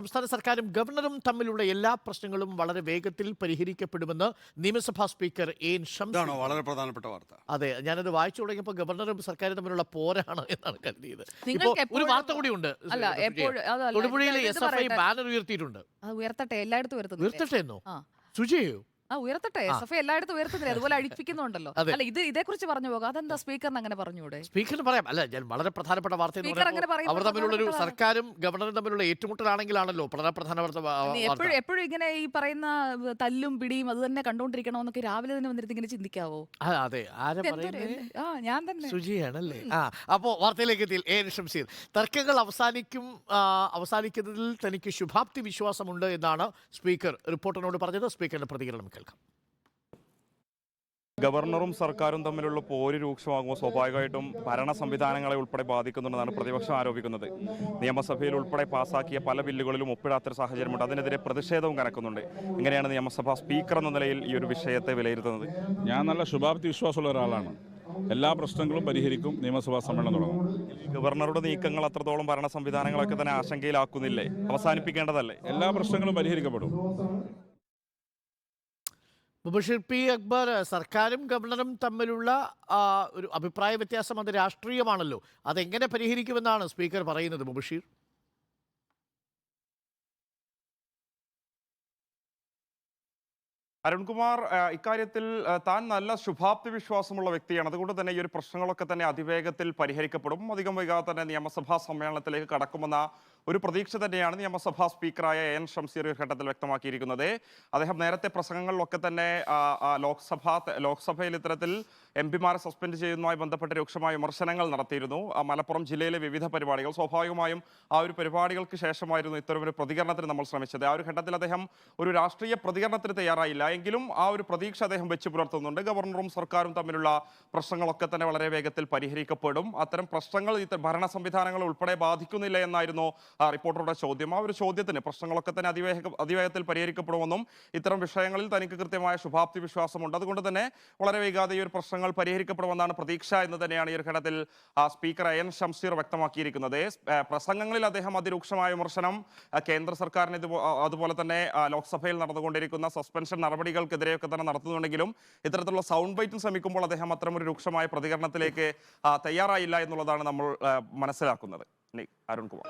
സംസ്ഥാന സർക്കാരും ഗവർണറും തമ്മിലുള്ള എല്ലാ പ്രശ്നങ്ങളും വളരെ വേഗത്തിൽ പരിഹരിക്കപ്പെടുമെന്ന് നിയമസഭാ സ്പീക്കർ എൻ ഷംസീർ ഇതാണോ വളരെ പ്രധാനപ്പെട്ട വാർത്ത? അതെ ഞാനത് വായിച്ചു തുടങ്ങിയപ്പോൾ ഗവർണറും സർക്കാരും തമ്മിലുള്ള പോരാണ് എന്നാണ് കരുതിയത്. ഇപ്പോൾ ഒരു വാർത്ത കൂടിയുണ്ട് അല്ല തൊടുപുഴയിൽ എപ്പോഴും അതല്ല തൊടുപുഴയിലെ ഇത് എസ് എഫ് ഐ പറയട്ടെ. ബാനർ ഉയർത്തിയിട്ടുണ്ട്. അത് ഉയർത്തട്ടെ എല്ലായിടത്തും ഉയർത്തുന്നു ഉയർത്തട്ടെ എന്നോ? ആ. സുജയോ ആ ഉയർത്തട്ടെ. എസ് എഫ് എല്ലായിടത്തും ഉയർത്തുന്നില്ല. അതുപോലെ അഴിപ്പിക്കുന്നുണ്ടല്ലോ. അതെ. അല്ല ഇത് ഇതേക്കുറിച്ച് പറഞ്ഞു പോകാം. അതെന്താ സ്പീക്കറിന് അങ്ങനെ പറഞ്ഞൂടെ സ്പീക്കറിന് പറയാം. അല്ല ഞാൻ വളരെ പ്രധാനപ്പെട്ട വാർത്ത എന്ന് സ്പീക്കർ അങ്ങനെ പറയുമ്പോൾ അവർ തമ്മിലുള്ള ഒരു പ്രധാനപ്പെട്ടതാണ്. സർക്കാരും ഗവർണറും തമ്മിലുള്ള ഏറ്റുമുട്ടലാണെങ്കിലാണല്ലോ വളരെ പ്രധാനപ്പെട്ട വാർത്ത- വാർത്ത. എപ്പോഴും എപ്പോഴും ഇങ്ങനെ ഈ പറയുന്ന തല്ലും പിടിയും അത് തന്നെ കണ്ടോണ്ടിരിക്കണമെന്നൊക്കെ രാവിലെ തന്നെ വന്നിട്ട് ഇങ്ങനെ ചിന്തിക്കാവോ? ആ, അതെ. ആരാ ഇതെന്തൊരു- പറയുന്നത് എന്ത്- ആ ഞാൻ തന്നെ. ശുചിയാണല്ലേ ആ അപ്പോൾ വാർത്തയിലേക്ക് എത്തി എ. ഷംസീർ. തർക്കങ്ങൾ അവസാനിക്കും ആ, അവസാനിക്കുന്നതിൽ തനിക്ക് ശുഭാപ്തി വിശ്വാസമുണ്ട് എന്നാണ് സ്പീക്കർ റിപ്പോർട്ടറിനോട് പറഞ്ഞത്. സ്പീക്കറിന്റെ പ്രതികരണം കേൾക്കാം ഗവർണറും സർക്കാരും തമ്മിലുള്ള പോര് രൂക്ഷമാകുമ്പോൾ സ്വാഭാവികമായിട്ടും ഭരണ സംവിധാനങ്ങളെ ഉൾപ്പെടെ ബാധിക്കുന്നുണ്ടെന്നാണ് പ്രതിപക്ഷം ആരോപിക്കുന്നത്. നിയമസഭയിൽ ഉൾപ്പെടെ പാസാക്കിയ പല ബില്ലുകളിലും ഒപ്പിടാത്തൊരു സാഹചര്യമുണ്ട്. അതിനെതിരെ പ്രതിഷേധവും കനക്കുന്നുണ്ട്. എങ്ങനെയാണ് നിയമസഭാ സ്പീക്കർ എന്ന നിലയിൽ ഈ ഒരു വിഷയത്തെ വിലയിരുത്തുന്നത്? ഞാൻ നല്ല ശുഭാപ്തി വിശ്വാസമുള്ള ഒരാളാണ്. എല്ലാ പ്രശ്നങ്ങളും പരിഹരിക്കും. നിയമസഭാ സമ്മേളനം തുടങ്ങും. ഗവർണറുടെ നീക്കങ്ങൾ അത്രത്തോളം ഭരണ സംവിധാനങ്ങളൊക്കെ തന്നെ ആശങ്കയിലാക്കുന്നില്ലേ? അവസാനിപ്പിക്കേണ്ടതല്ലേ? എല്ലാ പ്രശ്നങ്ങളും പരിഹരിക്കപ്പെടും. മുബഷിർ പി അക്ബർ സർക്കാരും ഗവർണറും തമ്മിലുള്ള ഒരു അഭിപ്രായ വ്യത്യാസം അത് രാഷ്ട്രീയമാണല്ലോ. അതെങ്ങനെ പരിഹരിക്കുമെന്നാണ് സ്പീക്കർ പറയുന്നത് മുബഷീർ? അരുൺകുമാർ ഇക്കാര്യത്തിൽ താൻ നല്ല ശുഭാപ്തി വിശ്വാസമുള്ള വ്യക്തിയാണ്. അതുകൊണ്ട് തന്നെ ഈ ഒരു പ്രശ്നങ്ങളൊക്കെ തന്നെ അതിവേഗത്തിൽ പരിഹരിക്കപ്പെടും. അധികം വൈകാതെ തന്നെ നിയമസഭാ സമ്മേളനത്തിലേക്ക് കടക്കുമെന്ന ഒരു പ്രതീക്ഷ തന്നെയാണ് നിയമസഭാ സ്പീക്കറായ എൻ ഷംസീർ ഘട്ടത്തിൽ വ്യക്തമാക്കിയിരിക്കുന്നത്. അദ്ദേഹം നേരത്തെ പ്രസംഗങ്ങളിലൊക്കെ തന്നെ ലോക്സഭ ലോക്സഭയിൽ ഇത്തരത്തിൽ എം പിമാരെ സസ്പെൻഡ് ചെയ്യുന്നതുമായി ബന്ധപ്പെട്ട് രൂക്ഷമായ വിമർശനങ്ങൾ നടത്തിയിരുന്നു. മലപ്പുറം ജില്ലയിലെ വിവിധ പരിപാടികൾ. സ്വാഭാവികമായും ആ ഒരു പരിപാടികൾക്ക് ശേഷമായിരുന്നു ഇത്തരം ഒരു പ്രതികരണത്തിന് നമ്മൾ ശ്രമിച്ചത്. ആ ഒരു ഘട്ടത്തിൽ അദ്ദേഹം ഒരു രാഷ്ട്രീയ പ്രതികരണത്തിന് തയ്യാറായില്ല. എങ്കിലും ആ ഒരു പ്രതീക്ഷ അദ്ദേഹം വെച്ച് പുലർത്തുന്നുണ്ട്. ഗവർണറും സർക്കാരും തമ്മിലുള്ള പ്രശ്നങ്ങളൊക്കെ തന്നെ വളരെ വേഗത്തിൽ പരിഹരിക്കപ്പെടും. അത്തരം പ്രശ്നങ്ങൾ ഈ ഭരണ സംവിധാനങ്ങൾ ഉൾപ്പെടെ ബാധിക്കുന്നില്ല എന്നായിരുന്നു റിപ്പോർട്ടറുടെ ചോദ്യം. ആ ഒരു ചോദ്യത്തിന് പ്രശ്നങ്ങളൊക്കെ തന്നെ അതിവേഗ അതിവേഗത്തിൽ പരിഹരിക്കപ്പെടുമെന്നും ഇത്തരം വിഷയങ്ങളിൽ തനിക്ക് കൃത്യമായ ശുഭാപ്തി വിശ്വാസമുണ്ട്. അതുകൊണ്ട് തന്നെ വളരെ വൈകാതെ ഈ ഒരു പ്രശ്നങ്ങൾ പരിഹരിക്കപ്പെടുമെന്നാണ് പ്രതീക്ഷ എന്ന് തന്നെയാണ് ഈ ഒരു ഘട്ടത്തിൽ സ്പീക്കർ എൻ ഷംസീർ വ്യക്തമാക്കിയിരിക്കുന്നത്. പ്രസംഗങ്ങളിൽ അദ്ദേഹം അതിരൂക്ഷമായ വിമർശനം കേന്ദ്ര സർക്കാരിന് അതുപോലെ തന്നെ ലോക്സഭയിൽ നടന്നുകൊണ്ടിരിക്കുന്ന സസ്പെൻഷൻ നടപടികൾക്കെതിരെയൊക്കെ തന്നെ നടത്തുന്നുണ്ടെങ്കിലും ഇത്തരത്തിലുള്ള സൗണ്ട് ബൈറ്റും ശ്രമിക്കുമ്പോൾ അദ്ദേഹം അത്തരം ഒരു രൂക്ഷമായ പ്രതികരണത്തിലേക്ക് തയ്യാറായില്ല എന്നുള്ളതാണ് നമ്മൾ മനസ്സിലാക്കുന്നത്. അരുൺകുമാർ.